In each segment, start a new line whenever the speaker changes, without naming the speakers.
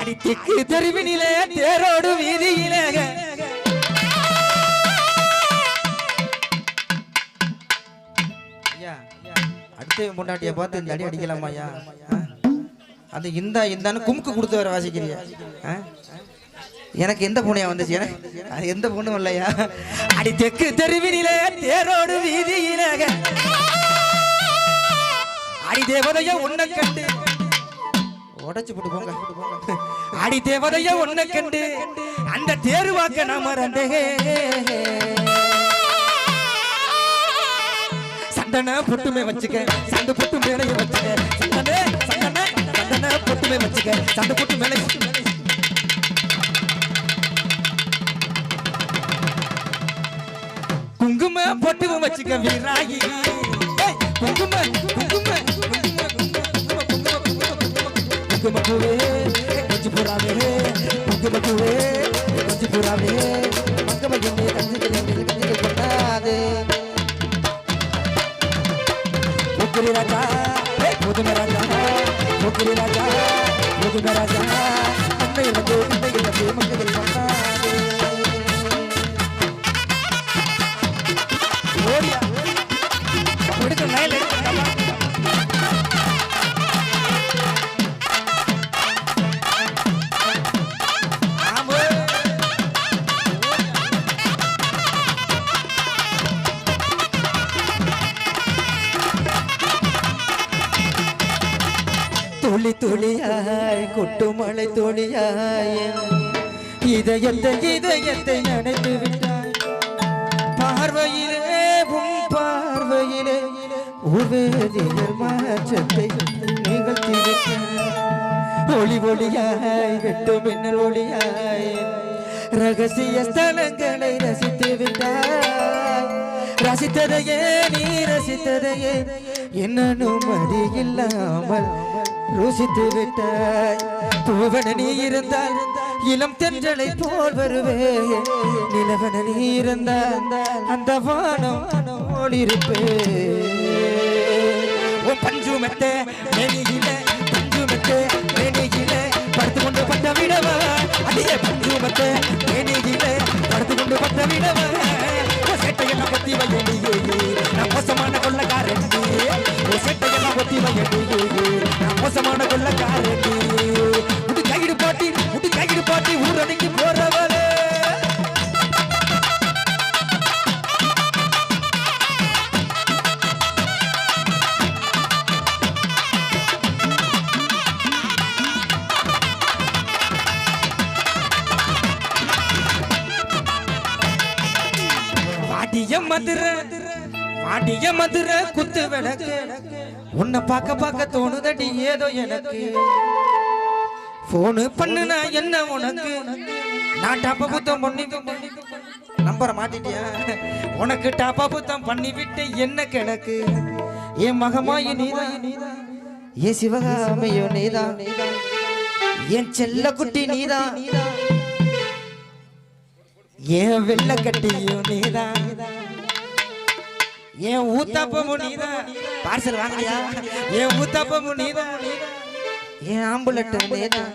அடி தெருவினிலே தேரோடு வீதியிலே. அடுத்த பொண்டாட்டிய பார்த்து இந்த அடி அடிக்கலாமா ஐயா? அது இந்த இந்தான்னு குமுக்கு கொடுத்து வர வாசிக்கிறியா. ஆ? எனக்கு எந்த பூனையா வந்துச்சு? எனக்கு அது எந்த பொண்ணும் இல்லையா அடி தெற்கு தெருவினிலே தேரோடு வீதியிலே. அடி தேவதைய உன்னை கண்டு உடைச்சு போட்டு போங்க அடி தேவதைய உன்னை கண்டு அந்த தேர்வாக்க நான் மறந்தே சந்தன பொட்டுமே வச்சுக்க சண்டு பொட்டு மேலையும் வச்சுக்க. சந்தன சந்தன சந்தன பொட்டுமே வச்சுக்க சந்த பொட்டு மேலே குங்கும பொட்டுவும் வச்சுக்க வீராயி. குங்கும मकुए गंज पुरावे पंग मकुए गंज पुरावे पंग मगने गंज गले गले गले बता दे भोकरे राजा भोज में राजा भोकरे राजा भोज में राजा துளி துளியாய் கொட்டுமலை துளியாய். இதயத்தை இதயத்தை நனைத்து விட்டாய். பார்வையிலே உன் பார்வையிலே உவேதியர் மாற்றத்தை நிகழ்த்தி ஒளி ஒளியாய் வெட்டு மின்னல் ஒளியாய். ரகசிய ஸ்தலங்களை ரசித்து விட்டாய். ரசித்ததையே நீ ரசித்ததையே என்ன அனுமதி இல்லாமல் ருசித்து விட்ட பூவன நீ இருந்தால் இளம் தென்றலை போல் வருவே. நிலவன நீ இருந்தால் அந்த வானம் ஓடிருப்பே பஞ்சு மெத்த நெனியில பஞ்சு மெத்த நெனியில படுத்து கொண்டு பட்ட விடவா? அடியே பஞ்சு மெத்த நெனியில படுத்து கொண்டு பட்ட விடவா? மோசமான கொள்ளக்காரக்கு முட்டு கைடு பாட்டி முட்டு கைடு பாட்டி ஊரடிக்கு போறவளே. வாடிய மதுரை. வாடிய மதுரை குத்து விளக்கு. உன்னை பார்க்க பார்க்க தோணுதடி ஏதோ எனக்கு. போனு பண்ணுனா என்ன உனக்கு? நான் டாப்ப புத்தம் பண்ணி நம்பரை மாட்டிட்டியா? உனக்கு டாப்பா புத்தம் பண்ணி விட்டு என்ன கிடக்கு என் மகமாயி நீதான் ஏன் சிவகாமையோ நீதான் என் செல்ல குட்டி நீதான் என் வெள்ள கட்டியோ நீதான் என் ஊத்தாப்பமும் நீதான் பார்சல் வாங்கலையா? என் ஊத்தாப்பமும் நீதான் என் ஆம்புலட்டு நீதான்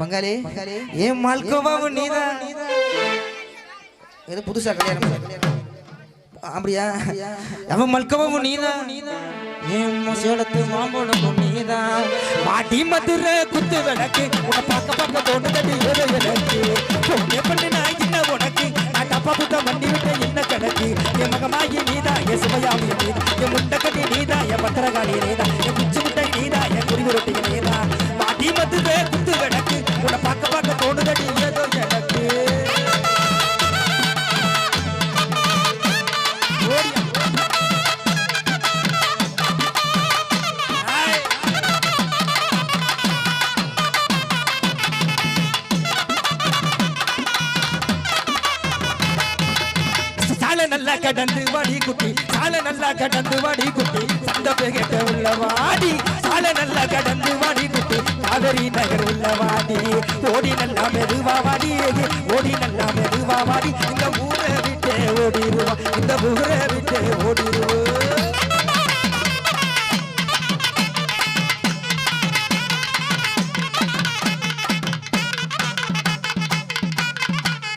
பங்காளி என் மால்கோவாவும் நீதான் எது புதுசா கல்யாணம்? அப்படியா அவன் மல்கவாவும் நீதான் சேலத்து மாம்பழமும் நீதான் மாட்டி மதுரை குத்து விளக்கு உன்னை பார்க்க பார்க்க தோணுதடி ஏதோ எனக்கு. என் நீதான் என் நீதான் என் நல்லா கடந்து வடி குட்டி. சால நல்லா கடந்து வடி குட்டி. சந்த பேகட்ட உள்ள வாடி சால நல்லா கடந்து வடி குட்டி. காவிரி நகர் உள்ள வாடி ஓடி நல்லா மெதுவா